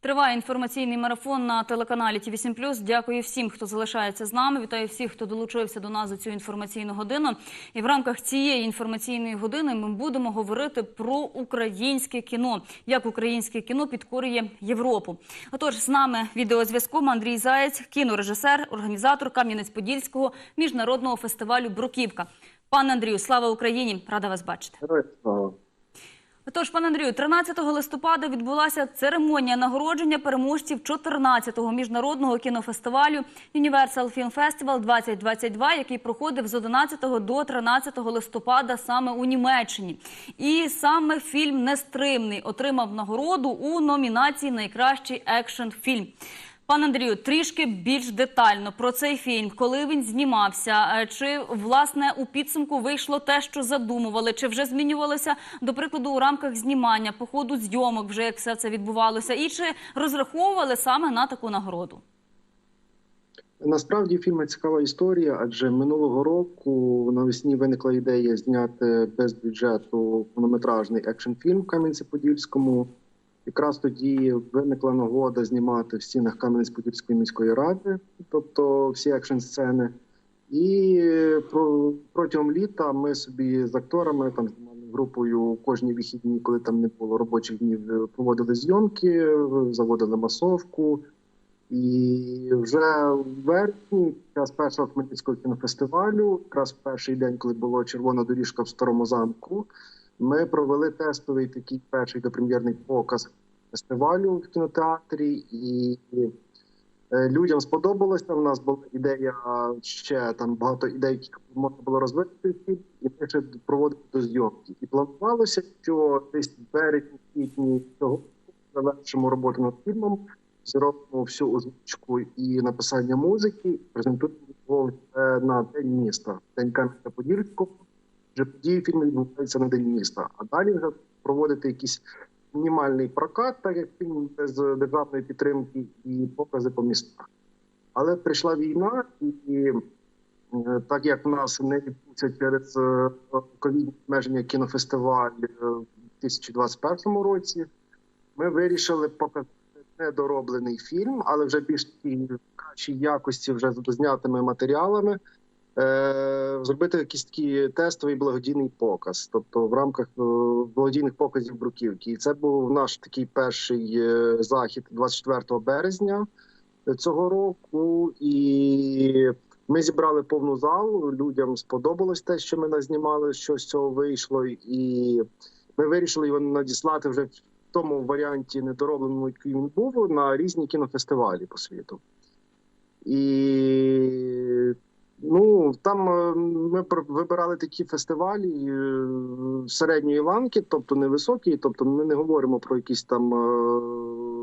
Триває інформаційний марафон на телеканалі ТІВІ 7 Дякую всім, хто залишається з нами. Вітаю всіх, хто долучився до нас за цю інформаційну годину. І в рамках цієї інформаційної години ми будемо говорити про українське кіно, як українське кіно підкорює Європу. Отож, з нами відеозв'язком Андрій Заєць, кінорежисер, організатор Кам'янець-Подільського міжнародного фестивалю Бруківка. Пане Андрію, слава Україні! Рада вас бачити. Слава. Отож, пане Андрію, 13 листопада відбулася церемонія нагородження переможців 14-го міжнародного кінофестивалю Universal Film Festival 2022, який проходив з 11 до 13 листопада саме у Німеччині. І саме фільм Нестримний отримав нагороду у номінації Найкращий екшн фільм. Пане Андрію, трішки більш детально про цей фільм, коли він знімався, е, чи власне у підсумку вийшло те, що задумували, чи вже змінювалося до прикладу у рамках знімання, по ходу зйомок, вже як все це відбувалося, і чи розраховували саме на таку нагороду? Насправді фільм цікава історія, адже минулого року навесні виникла ідея зняти без бюджету повнометражний екшн фільм в Кам'янці-Подільському. Якраз тоді виникла нагода знімати в стінах Кам'янець-Подільської міської ради, тобто всі екшн сцени. І про- протягом літа ми собі з акторами, там знімальною групою кожні вихідні, коли там не було робочих днів, е, проводили зйомки, заводили масовку. І вже в вересні, час першого Хмельницького кінофестивалю, якраз перший день, коли була червона доріжка в старому замку, ми провели тестовий такий перший допрем'єрний показ фестивалю в кінотеатрі, і е, людям сподобалося. У нас була ідея ще там багато ідей, які можна було розвити і ми ще проводили до зйомки. І планувалося, що десь березні квітні цього завершимо роботу над фільмом зробимо всю озвучку і написання музики, презентуємо його на день міста, день кам'янця подільського Вже події фільму відбуваються на день міста. А далі вже проводити якийсь мінімальний прокат, так як фільм без державної підтримки, і покази по містах. Але прийшла війна, і е, так як в нас не відбувся через е, ковідні обмеження кінофестиваль е, в 2021 році, ми вирішили показати недороблений фільм, але вже більш кращій якості, вже з знятими матеріалами. Е, зробити якийсь такий тестовий благодійний показ, тобто в рамках е, благодійних показів Бруківки. І це був наш такий перший е, захід 24 березня цього року. І ми зібрали повну залу. Людям сподобалось те, що ми назнімали, що з цього вийшло, і ми вирішили його надіслати вже в тому варіанті недоробленому, який він був, на різні кінофестивалі по світу. І ну там е, ми вибирали такі фестивалі е, середньої ланки, тобто невисокі, тобто ми не говоримо про якийсь там е,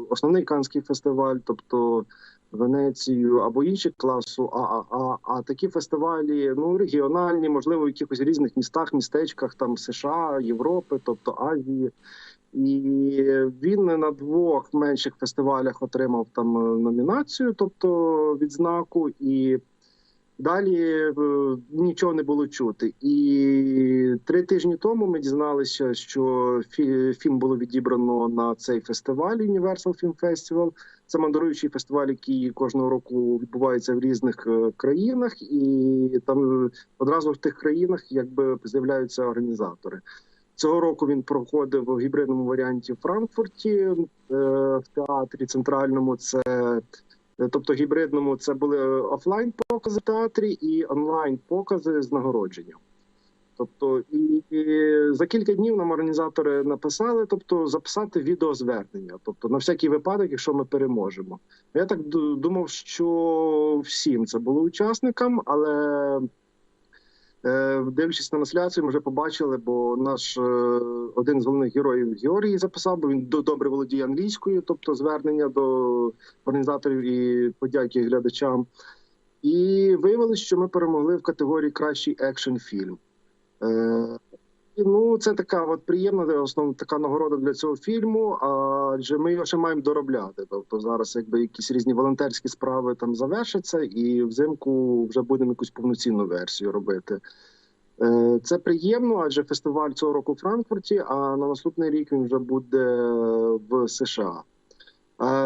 основний канський фестиваль, тобто Венецію або інші класу, а, а, такі фестивалі, ну регіональні, можливо, в якихось різних містах, містечках, там США, Європи, тобто Азії. І він на двох менших фестивалях отримав там номінацію, тобто відзнаку, і далі е, нічого не було чути. І три тижні тому ми дізналися, що фі- фільм було відібрано на цей фестиваль Universal Film Festival. Це мандруючий фестиваль, який кожного року відбувається в різних е, країнах, і там одразу в тих країнах якби з'являються організатори. Цього року він проходив в гібридному варіанті в Франкфурті е, в театрі центральному. Це е, тобто гібридному це були офлайн покази в театрі і онлайн покази з нагородженням. Тобто, і, і за кілька днів нам організатори написали, тобто записати відеозвернення, тобто на всякий випадок, якщо ми переможемо. Я так думав, що всім це було учасникам, але Е, Дивлячись на трансляцію, ми вже побачили, бо наш е, один з головних героїв Георгій записав, бо він добре володіє англійською, тобто звернення до організаторів і подяки глядачам. І виявилось, що ми перемогли в категорії кращий екшн фільм. Е, ну, це така от приємна основна така нагорода для цього фільму. Адже ми його ще маємо доробляти. Тобто зараз якби якісь різні волонтерські справи там завершаться, і взимку вже будемо якусь повноцінну версію робити. Е, Це приємно, адже фестиваль цього року у Франкфурті, а на наступний рік він вже буде в США.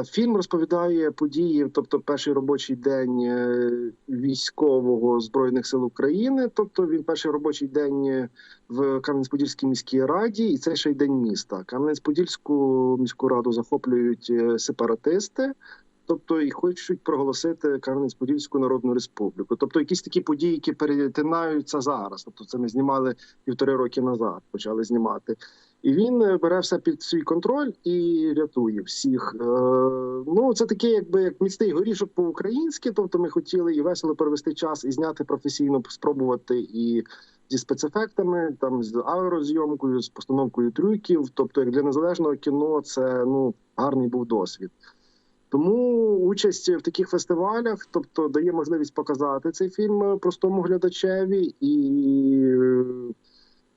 Фільм розповідає події, тобто перший робочий день е, військового збройних сил України. Тобто він перший робочий день е, в Кам'янець-Подільській міській раді, і це ще й день міста. Кам'янець-Подільську міську раду захоплюють е, сепаратисти. Тобто і хочуть проголосити Кам'янець-Подільську Народну Республіку. Тобто якісь такі події, які перетинаються зараз. Тобто, це ми знімали півтори роки назад, почали знімати. І він е, бере все під свій контроль і рятує всіх. Е, ну це таке, якби як міцний горішок по-українськи. Тобто, ми хотіли і весело провести час, і зняти професійно, спробувати і зі спецефектами, там з аерозйомкою, з постановкою трюків. Тобто, як для незалежного кіно, це ну гарний був досвід. Тому участь в таких фестивалях, тобто, дає можливість показати цей фільм е, простому глядачеві і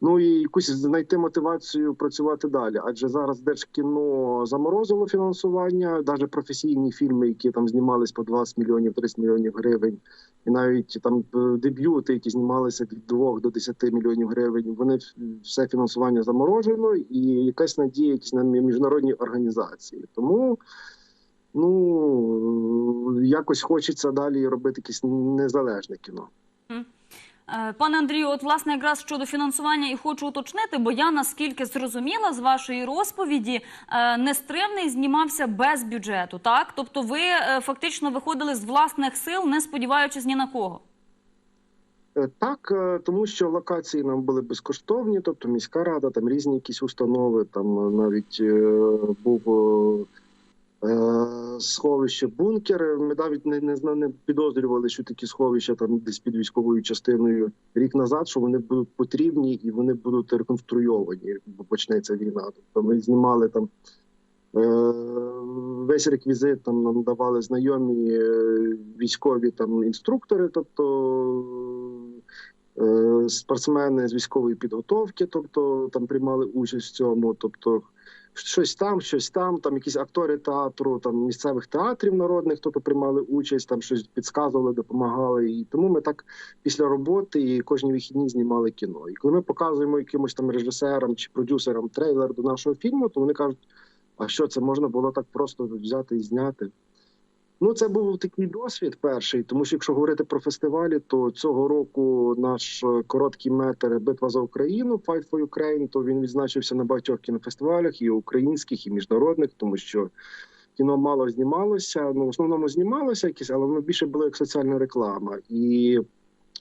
ну і якусь знайти мотивацію працювати далі. Адже зараз Держкіно заморозило фінансування, навіть професійні фільми, які там знімались по 20 мільйонів 30 мільйонів гривень, і навіть там е, дебюти, які знімалися від 2 до 10 мільйонів гривень. Вони все фінансування заморожено, і якась надія, якісь на міжнародні організації. Тому. Ну якось хочеться далі робити якесь незалежне кіно. Е, Пане Андрію, от власне якраз щодо фінансування і хочу уточнити, бо я наскільки зрозуміла з вашої розповіді, е, нестримний знімався без бюджету, так? Тобто ви е, фактично виходили з власних сил, не сподіваючись ні на кого. Так, тому що локації нам були безкоштовні, тобто міська рада, там різні якісь установи, там навіть е, був сховище бункер. Ми навіть не, не, не підозрювали, що такі сховища там десь під військовою частиною рік назад, що вони будуть потрібні і вони будуть реконструйовані, бо почнеться війна. Тобто ми знімали там. Е, Весь реквізит там нам давали знайомі е, військові там інструктори, тобто е, спортсмени з військової підготовки, тобто там приймали участь в цьому. Тобто щось там, щось там, там якісь актори театру, там місцевих театрів народних, тобто приймали участь, там щось підказували, допомагали. І тому ми так після роботи і кожні вихідні знімали кіно. І коли ми показуємо якимось там режисерам чи продюсерам трейлер до нашого фільму, то вони кажуть. А що це можна було так просто взяти і зняти? Ну, це був такий досвід перший, тому що якщо говорити про фестивалі, то цього року наш е, короткий метр Битва за Україну Fight for Ukraine, то він відзначився на багатьох кінофестивалях, і українських, і міжнародних, тому що кіно мало знімалося. Ну, в основному знімалося якісь, але воно більше було як соціальна реклама. І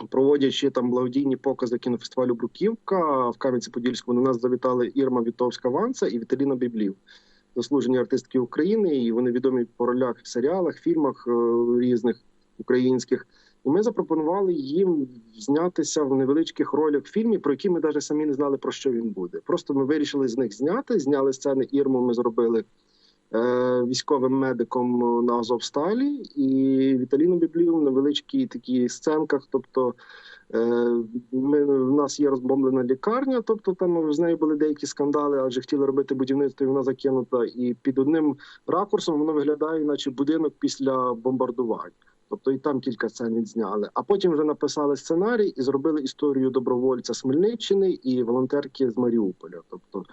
проводячи там благодійні покази кінофестивалю Бруківка в Кам'янці-Подільському, на нас завітали Ірма Вітовська Ванца і Віталіна Біблів заслужені артистки України, і вони відомі по ролях в серіалах, фільмах е, різних українських. І ми запропонували їм знятися в невеличких ролях в фільмі, про які ми навіть самі не знали про що він буде. Просто ми вирішили з них зняти. Зняли сцени Ірму. Ми зробили військовим медиком на Азовсталі, і Віталіну Біблію в невеличкій такій сценках. Тобто Е, Ми в нас є розбомблена лікарня, тобто там з нею були деякі скандали, адже хотіли робити будівництво, і вона закинута. І під одним ракурсом воно виглядає, наче будинок після бомбардувань. Тобто і там кілька сцен відзняли. А потім вже написали сценарій і зробили історію добровольця з Хмельниччини і волонтерки з Маріуполя. Тобто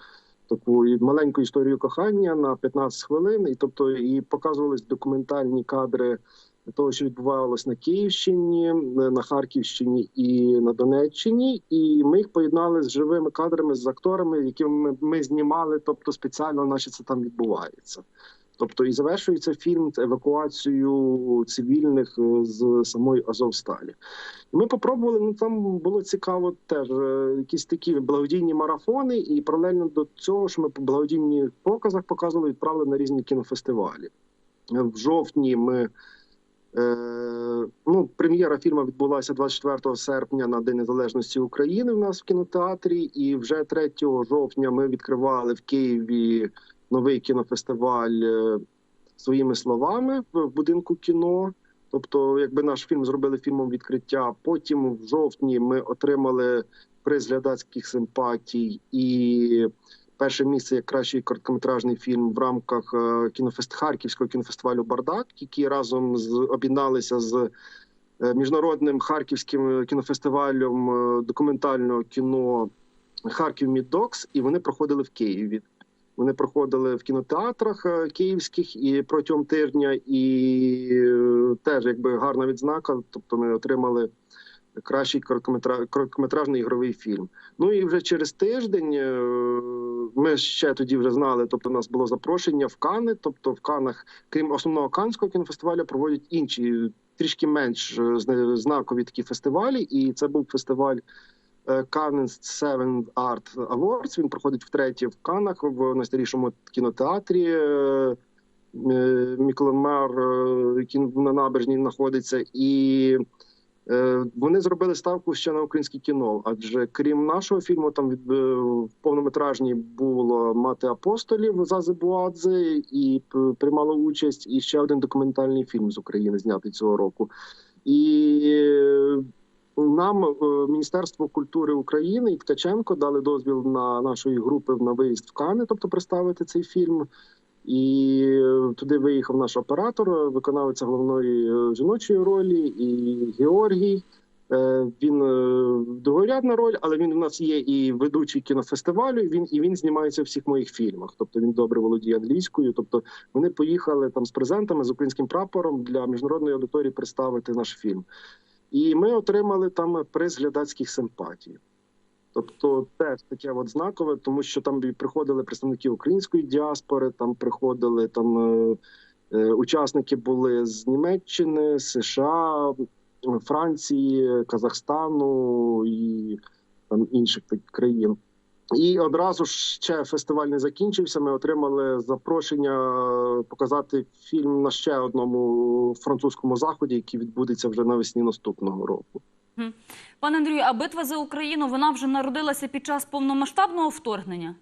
таку маленьку історію кохання на 15 хвилин, і тобто і показувались документальні кадри того, що відбувалось на Київщині, на Харківщині і на Донеччині, і ми їх поєднали з живими кадрами з акторами, якими ми, ми знімали, тобто спеціально, наче це там відбувається. Тобто, і завершується фільм евакуацією цивільних е, з самої Азовсталі. І ми попробували. Ну там було цікаво теж е, якісь такі благодійні марафони, і паралельно до цього, що ми по благодійних показах показували, відправили на різні кінофестивалі. Е, В жовтні ми ну, прем'єра фільму відбулася 24 серпня на День Незалежності України. В нас в кінотеатрі, і вже 3 жовтня ми відкривали в Києві новий кінофестиваль е, своїми словами в будинку кіно. Тобто, якби наш фільм зробили фільмом відкриття. Потім в жовтні ми отримали приз глядацьких симпатій і перше місце як кращий короткометражний фільм в рамках е, кінофест Харківського кінофестивалю Бардак, які разом з об'єдналися з е, міжнародним харківським кінофестивалем документального кіно Харків Міддокс, і вони проходили в Києві. Вони проходили в кінотеатрах е, київських і протягом тижня, і е, теж якби гарна відзнака. Тобто ми отримали кращий короткометражний ігровий фільм. Ну і вже через тиждень е, ми ще тоді вже знали. Тобто, у нас було запрошення в Кани. Тобто, в Канах, крім основного канського кінофестивалю, проводять інші трішки менш знакові такі фестивалі. І це був фестиваль. Е, Cannes Seven Art Awards. Він проходить втретє в Канах в найстарішому кінотеатрі. е, е, Міколомар, е, який на набережній знаходиться, і вони зробили ставку ще на українське кіно. Адже крім нашого фільму, там від повнометражній було мати апостолів Зази Буадзе і п- приймало участь, і ще один документальний фільм з України знятий цього року. І нам е, Міністерство культури України і Ткаченко дали дозвіл на нашої групи на виїзд в Кани, тобто представити цей фільм. І е, туди виїхав наш оператор, виконавець головної е, жіночої ролі, і Георгій. Він другорядна роль, але він у нас є і ведучий кінофестивалю. і Він і він знімається в всіх моїх фільмах. Тобто він добре володіє англійською. Тобто вони поїхали там з презентами з українським прапором для міжнародної аудиторії представити наш фільм. І ми отримали там приз глядацьких симпатій. Тобто теж таке от знакове, тому що там приходили представники української діаспори, там приходили там е, е, учасники були з Німеччини, США, Франції, Казахстану і там інших країн. І одразу ж ще фестиваль не закінчився. Ми отримали запрошення показати фільм на ще одному французькому заході, який відбудеться вже навесні наступного року. Пане Андрію, а битва за Україну вона вже народилася під час повномасштабного вторгнення?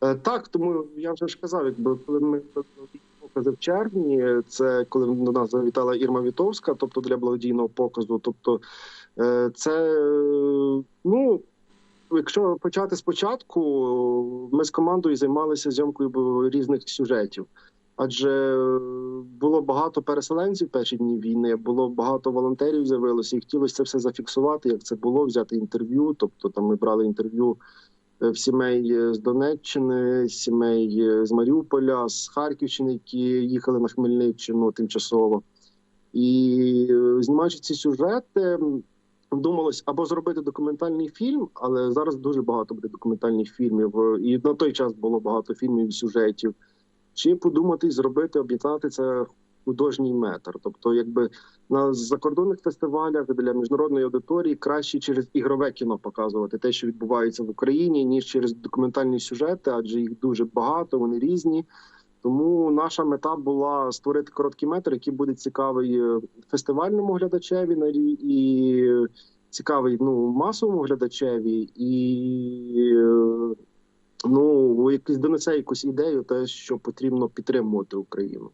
Е, Так, тому я вже ж казав, якби коли ми покази в червні, це коли до нас завітала Ірма Вітовська, тобто для благодійного показу. Тобто, е, це е, ну. Якщо почати спочатку, ми з командою займалися зйомкою різних сюжетів, адже було багато переселенців перші дні війни, було багато волонтерів з'явилося, і хотілося це все зафіксувати, як це було, взяти інтерв'ю. Тобто там ми брали інтерв'ю е, в сімей е, з Донеччини, сімей е, з Маріуполя, з Харківщини, які їхали на Хмельниччину тимчасово. І знімаючи ці сюжети, думалось або зробити документальний фільм, але зараз дуже багато буде документальних фільмів. е, І на той час було багато фільмів і сюжетів. Чи подумати зробити, об'єднати це художній метр. Тобто, якби на закордонних фестивалях для міжнародної аудиторії краще через ігрове кіно показувати те, що відбувається в Україні, ніж через документальні сюжети, адже їх дуже багато, вони різні. Тому наша мета була створити короткий метр, який буде цікавий е, фестивальному глядачеві і цікавий ну масовому глядачеві, і е, ну якийсь донесе якусь ідею, те, що потрібно підтримувати Україну.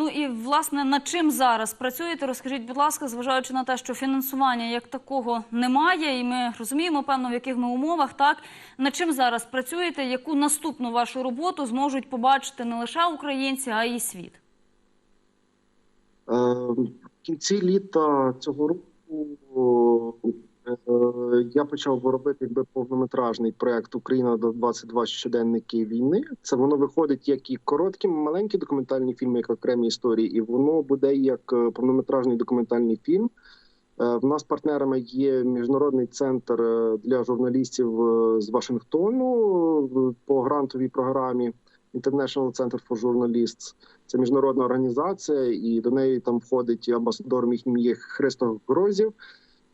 Ну і власне над чим зараз працюєте? Розкажіть, будь ласка, зважаючи на те, що фінансування як такого немає, і ми розуміємо, певно, в яких ми умовах, так над чим зараз працюєте? Яку наступну вашу роботу зможуть побачити не лише українці, а й світ? Е, В кінці літа цього року я почав робити якби повнометражний проект Україна до 22 щоденники війни. Це воно виходить як і короткі, маленькі документальні фільми, як окремі історії, і воно буде як е, повнометражний документальний фільм. Е, В нас партнерами є міжнародний центр е, для журналістів е, з Вашингтону е, по грантовій програмі International Center for Journalists. Це міжнародна організація, і до неї там входить амбасадор є Христо Грозів.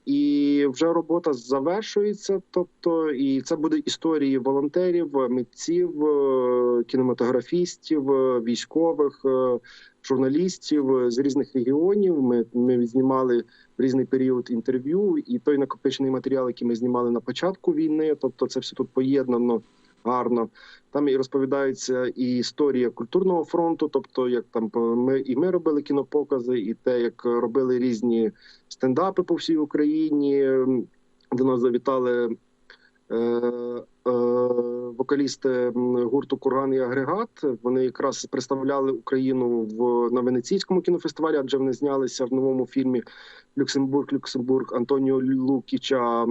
І вже робота завершується. Тобто, і це буде історії волонтерів, митців, е, кінематографістів, е, військових, е, журналістів з різних регіонів. Ми, ми знімали в різний період інтерв'ю, і той накопичений матеріал, який ми знімали на початку війни. Тобто, це все тут поєднано гарно. Там і розповідається і історія культурного фронту, тобто як там ми і ми робили кінопокази, і те, як робили різні стендапи по всій Україні. До нас завітали е, е, вокалісти гурту Курган і Агрегат. Вони якраз представляли Україну в на венеційському кінофестивалі, адже вони знялися в новому фільмі Люксембург, Люксембург Антоніо Лукіча,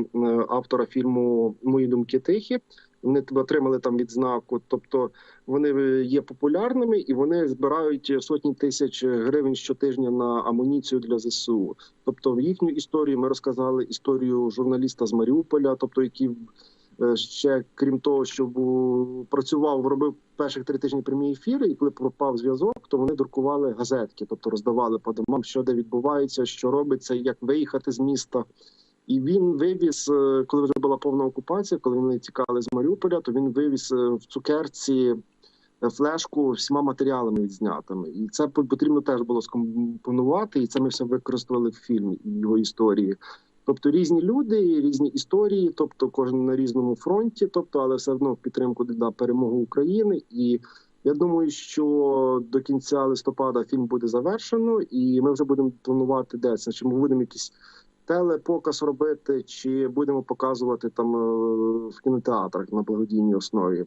автора фільму Мої думки тихі. Вони отримали там відзнаку. Тобто вони є популярними і вони збирають сотні тисяч гривень щотижня на амуніцію для ЗСУ. Тобто, в їхню історію ми розказали історію журналіста з Маріуполя, тобто який е, ще крім того, що працював, робив перших три тижні прямі ефіри, і коли пропав зв'язок, то вони друкували газетки, тобто роздавали по домам, що де відбувається, що робиться, як виїхати з міста. І він вивіз, е, коли вже була повна окупація, коли вони тікали з Маріуполя, то він вивіз е, в цукерці е, флешку всіма матеріалами відзнятими. І це потрібно теж було скомпонувати, і це ми все використовували в фільмі і його історії. Тобто різні люди, різні історії, тобто кожен на різному фронті, тобто, але все одно в підтримку для перемоги України. І я думаю, що до кінця листопада фільм буде завершено, і ми вже будемо планувати де це. Чи ми будемо якісь телепоказ робити, чи будемо показувати там е, в кінотеатрах на благодійній основі.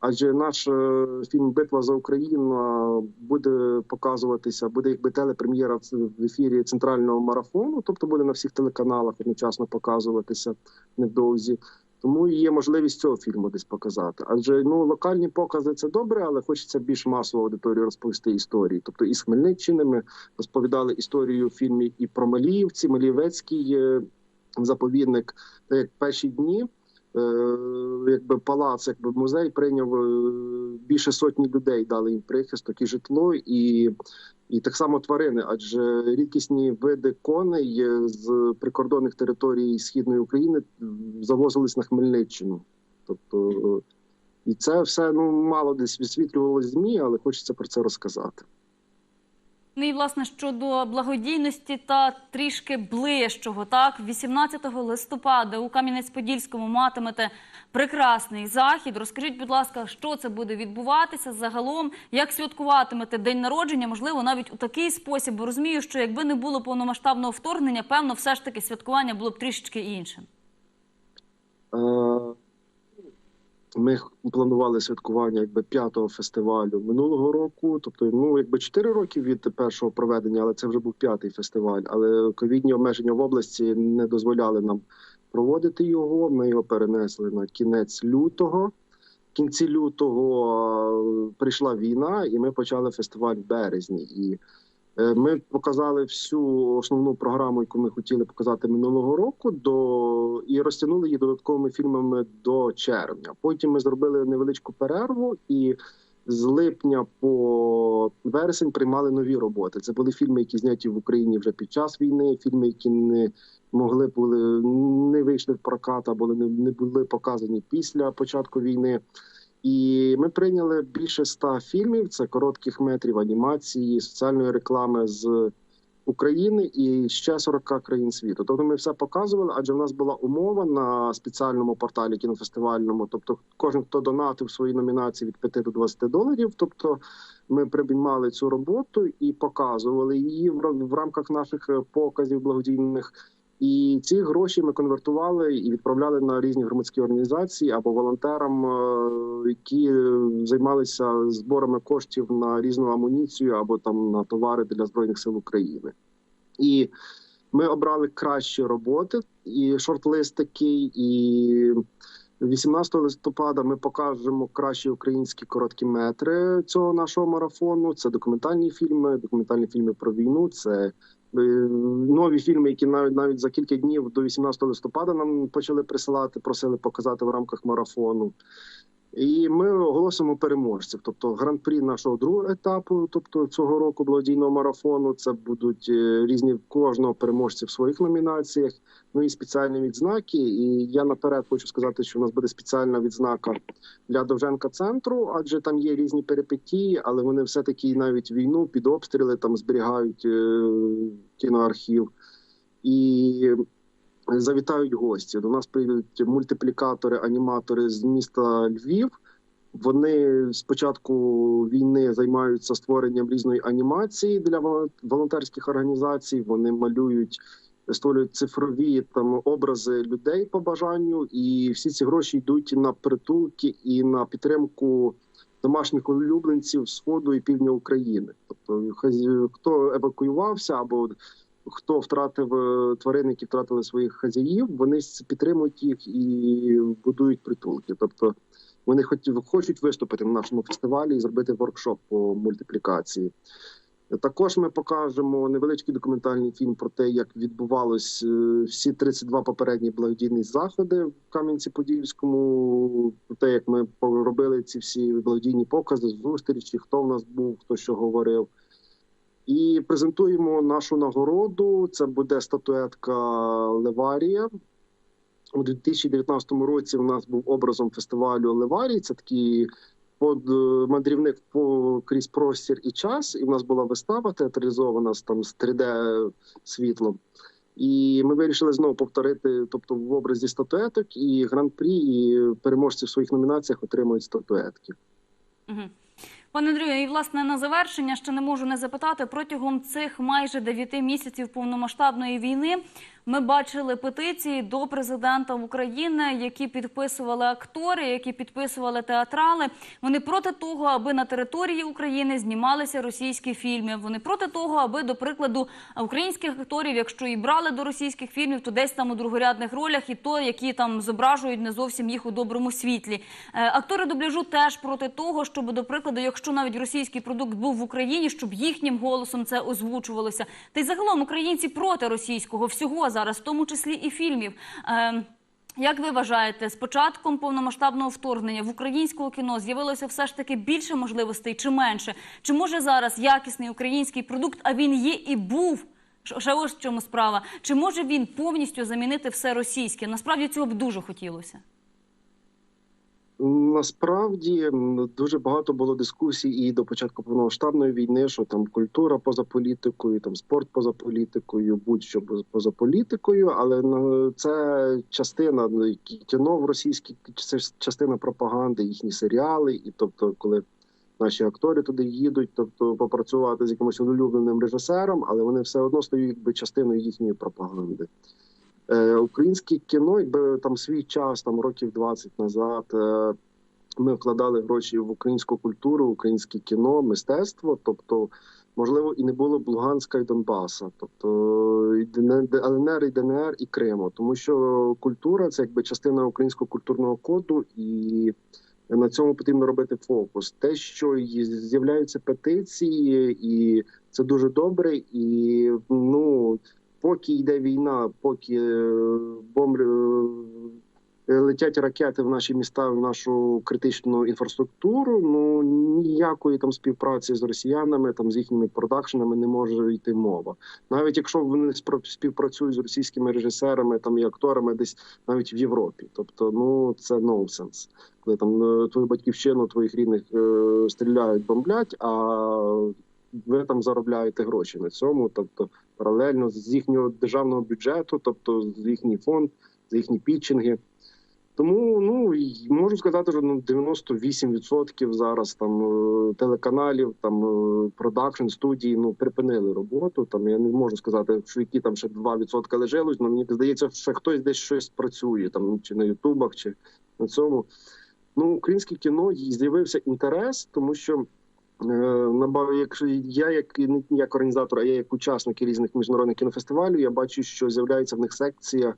Адже наш е, фільм Битва за Україну буде показуватися, буде якби телепрем'єра в ефірі центрального марафону, тобто буде на всіх телеканалах одночасно показуватися невдовзі. Тому є можливість цього фільму десь показати. Адже ну локальні покази це добре, але хочеться більш масову аудиторію розповісти історії. Тобто із Хмельниччини ми розповідали історію в фільмі і про Маліївці, Малієвецький е, заповідник. Та як перші дні, якби палац, якби музей прийняв е, більше сотні людей, дали їм прихисток і житло, і, і так само тварини, адже рідкісні види коней е, з прикордонних територій східної України завозились на Хмельниччину. Тобто, е, і це все ну мало десь висвітлювалось змі, але хочеться про це розказати. Ну і власне щодо благодійності та трішки ближчого, так 18 листопада у Кам'янець-Подільському матимете прекрасний захід. Розкажіть, будь ласка, що це буде відбуватися загалом, як святкуватимете день народження? Можливо, навіть у такий спосіб. Бо розумію, що якби не було повномасштабного вторгнення, певно, все ж таки святкування було б трішечки іншим. Ми планували святкування якби п'ятого фестивалю минулого року, тобто ну якби чотири роки від першого проведення, але це вже був п'ятий фестиваль. Але ковідні обмеження в області не дозволяли нам проводити його. Ми його перенесли на кінець лютого. В кінці лютого е, прийшла війна, і ми почали фестиваль в березні. І Ми показали всю основну програму, яку ми хотіли показати минулого року, до і розтягнули її додатковими фільмами до червня. Потім ми зробили невеличку перерву, і з липня по вересень приймали нові роботи. Це були фільми, які зняті в Україні вже під час війни. Фільми, які не могли були не вийшли в прокат або не, не були показані після початку війни. І ми прийняли більше ста фільмів. Це коротких метрів анімації, соціальної реклами з України і ще 40 країн світу. Тобто ми все показували, адже в нас була умова на спеціальному порталі кінофестивальному. Тобто, кожен, хто донатив свої номінації від 5 до 20 доларів. Тобто, ми приймали цю роботу і показували її в рамках наших е, показів благодійних. І ці гроші ми конвертували і відправляли на різні громадські організації або волонтерам, е, які займалися зборами коштів на різну амуніцію або там на товари для збройних сил України. І ми обрали кращі роботи і шорт-лист такий. І 18 листопада ми покажемо кращі українські короткі метри цього нашого марафону. Це документальні фільми, документальні фільми про війну. Це нові фільми, які навіть навіть за кілька днів до 18 листопада нам почали присилати, просили показати в рамках марафону. І ми оголосимо переможців. Тобто гран-прі нашого другого етапу, тобто цього року благодійного марафону. Це будуть е, різні кожного переможця в своїх номінаціях. Ну і спеціальні відзнаки. І я наперед хочу сказати, що в нас буде спеціальна відзнака для Довженка центру, адже там є різні перипетії, але вони все таки навіть війну під обстріли там зберігають е, кіноархів і завітають гості. До нас прийдуть мультиплікатори, аніматори з міста Львів. Вони з початку війни займаються створенням різної анімації для волонтерських організацій. Вони малюють, створюють цифрові там образи людей по бажанню, і всі ці гроші йдуть на притулки і на підтримку домашніх улюбленців сходу і півдня України. Тобто, хто евакуювався або хто втратив е, тварин, які втратили своїх хазяїв, вони підтримують їх і будують притулки. Тобто Вони хоч, хочуть виступити на нашому фестивалі і зробити воркшоп по мультиплікації. Також ми покажемо невеличкий документальний фільм про те, як відбувалось е, всі 32 попередні благодійні заходи в Кам'янці-Подільському, про те, як ми робили ці всі благодійні покази, зустрічі, хто в нас був, хто що говорив. І презентуємо нашу нагороду. Це буде статуетка Леварія. У 2019 році у нас був образом фестивалю Леварій. Це такий под мандрівник по крізь простір і час. І в нас була вистава театралізована з там з 3D світлом. І ми вирішили знову повторити, тобто в образі статуеток і гран-прі, і переможці в своїх номінаціях отримують статуетки. Мгм. Пане Андрію, і власне на завершення ще не можу не запитати. Протягом цих майже 9 місяців повномасштабної війни ми бачили петиції до президента України, які підписували актори, які підписували театрали. Вони проти того, аби на території України знімалися російські фільми. Вони проти того, аби, до прикладу, українських акторів, якщо і брали до російських фільмів, то десь там у другорядних ролях, і то, які там зображують не зовсім їх у доброму світлі. Е, Актори дубляжу теж проти того, щоб, до прикладу, якщо навіть російський продукт був в Україні, щоб їхнім голосом це озвучувалося. Та й загалом українці проти російського всього зараз, в тому числі і фільмів. Е, Як ви вважаєте, з початком повномасштабного вторгнення в українського кіно з'явилося все ж таки більше можливостей чи менше? Чи може зараз якісний український продукт, а він є і був? Ще ось в чому справа. Чи може він повністю замінити все російське? Насправді цього б дуже хотілося. Насправді дуже багато було дискусій і до початку повномасштабної війни, що там культура поза політикою, там спорт поза політикою, будь-що поз- поза політикою. Але ну, це частина ну, кіно в російській це частина пропаганди, їхні серіали, і тобто, коли наші актори туди їдуть, тобто попрацювати з якимось улюбленим режисером, але вони все одно стають якби частиною їхньої пропаганди. Е, українське кіно, якби там свій час, там років 20 назад, е, ми вкладали гроші в українську культуру, українське кіно, мистецтво. Тобто, можливо, і не було б Луганська і Донбаса, тобто ЛНР, і ДНР, і Криму, тому що культура це якби частина українського культурного коду, і на цьому потрібно робити фокус. Те, що з'являються петиції, і це дуже добре, і ну поки йде війна, поки е, бомби е, летять ракети в наші міста, в нашу критичну інфраструктуру. Ну ніякої там співпраці з росіянами, там з їхніми продакшенами не може йти мова. Навіть якщо вони співпрацюють з російськими режисерами там і акторами, десь навіть в Європі. Тобто, ну це ноусенс. Коли там е, твою батьківщину, твоїх рідних стріляють, бомблять, а ви там заробляєте гроші на цьому, тобто паралельно з їхнього державного бюджету, тобто з їхній фонд, з їхні пітчинги. Тому ну можу сказати, що ну 98% зараз там е, телеканалів, там е, продакшн студії ну припинили роботу. Там я не можу сказати, що які там ще 2% лежалось, але мені здається, що хтось десь щось працює там чи на Ютубах, чи на цьому. Ну, українське кіно з'явився інтерес, тому що Якщо я як не як організатор, а я як учасник різних міжнародних кінофестивалів, я бачу, що з'являється в них секція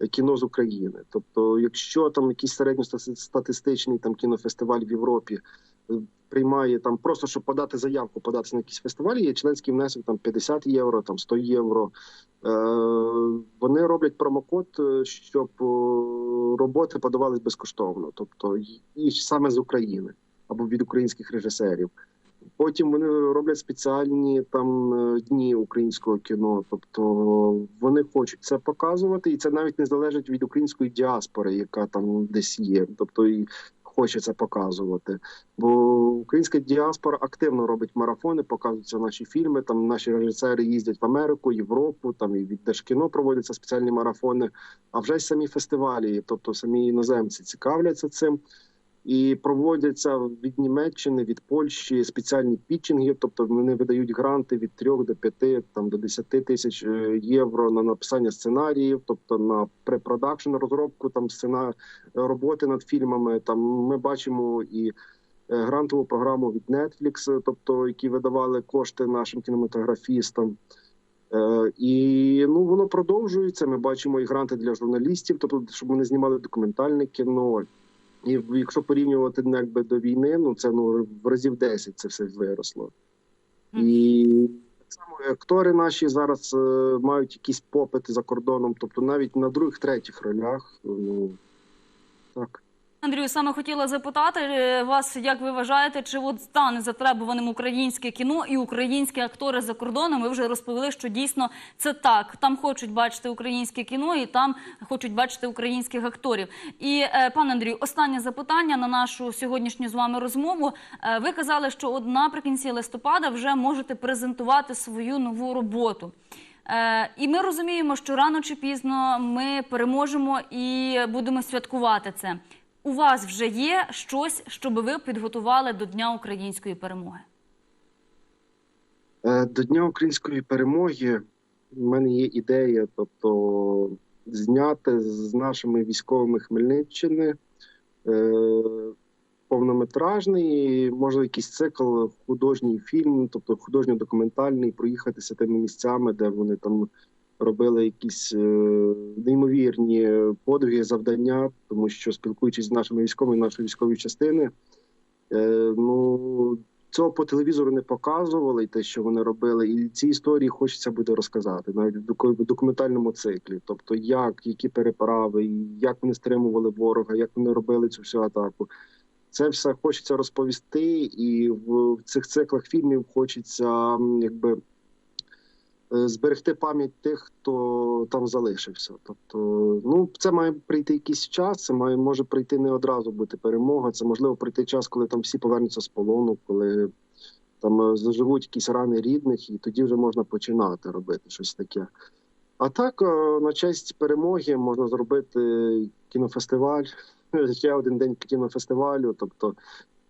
е, кіно з України. Тобто, якщо там якийсь середньостатистичний там кінофестиваль в Європі е, приймає там просто щоб подати заявку, податися на якісь фестивалі, є членський внесок там 50 євро, там 100 євро. Е, вони роблять промокод, е, щоб е, роботи подавались безкоштовно, тобто і саме з України або від українських режисерів. Потім вони роблять спеціальні там е, дні українського кіно. Тобто вони хочуть це показувати, і це навіть не залежить від української діаспори, яка там десь є. Тобто і хоче це показувати. Бо українська діаспора активно робить марафони, показуються наші фільми. Там наші режисери їздять в Америку, Європу, там і від Держкіно проводяться спеціальні марафони. А вже й самі фестивалі, тобто самі іноземці цікавляться цим. І проводяться від Німеччини, від Польщі спеціальні пітчинги, тобто вони видають гранти від 3 до 5, там до 10 тисяч е, євро на написання сценаріїв, тобто на препродакшн, розробку там сцена роботи над фільмами. Там ми бачимо і е, грантову програму від Netflix, тобто які видавали кошти нашим кінематографістам. Е, І ну воно продовжується. Ми бачимо і гранти для журналістів, тобто щоб вони знімали документальне кіно. І якщо порівнювати ну, якби до війни, ну це ну в разів 10 це все виросло. І так само і актори наші зараз е, мають якісь попити за кордоном, тобто навіть на других, третіх ролях. Ну так. Андрію, саме хотіла запитати е, вас, як ви вважаєте, чи от стане затребуваним українське кіно і українські актори за кордоном? Ви вже розповіли, що дійсно це так. Там хочуть бачити українське кіно, і там хочуть бачити українських акторів. І е, пане Андрію, останнє запитання на нашу сьогоднішню з вами розмову. Е, Ви казали, що от наприкінці листопада вже можете презентувати свою нову роботу. І ми розуміємо, що рано чи пізно ми переможемо і будемо святкувати це. У вас вже є щось, щоб ви підготували до Дня української перемоги? Е, До Дня української перемоги в мене є ідея, тобто зняти з нашими військовими Хмельниччини е, повнометражний, може якийсь цикл, художній фільм, тобто художньо-документальний, проїхатися тими місцями, де вони там робили якісь е, неймовірні подвиги, завдання, тому що спілкуючись з нашими військовими, нашої військової частини, е, ну цього по телевізору не показували, і те, що вони робили, і ці історії хочеться буде розказати, навіть в документальному циклі. Тобто, як, які переправи, як вони стримували ворога, як вони робили цю всю атаку. Це все хочеться розповісти, і в цих циклах фільмів хочеться якби е, зберегти пам'ять тих, хто там залишився. Тобто, ну це має прийти якийсь час. Це має може прийти не одразу бути перемога. Це можливо прийти час, коли там всі повернуться з полону, коли там е, заживуть якісь рани рідних, і тоді вже можна починати робити щось таке. А так, е, на честь перемоги можна зробити кінофестиваль, ще один день кінофестивалю, тобто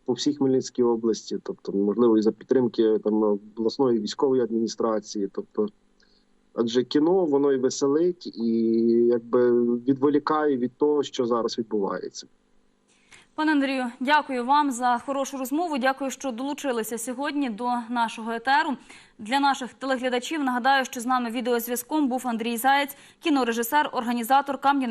по всій Хмельницькій області, тобто, можливо, і за підтримки там обласної військової адміністрації. Тобто, адже кіно воно і веселить, і якби відволікає від того, що зараз відбувається. Пане Андрію, дякую вам за хорошу розмову. Дякую, що долучилися сьогодні до нашого етеру. Для наших телеглядачів нагадаю, що з нами відеозв'язком був Андрій Заєць, кінорежисер, організатор Кам'янець.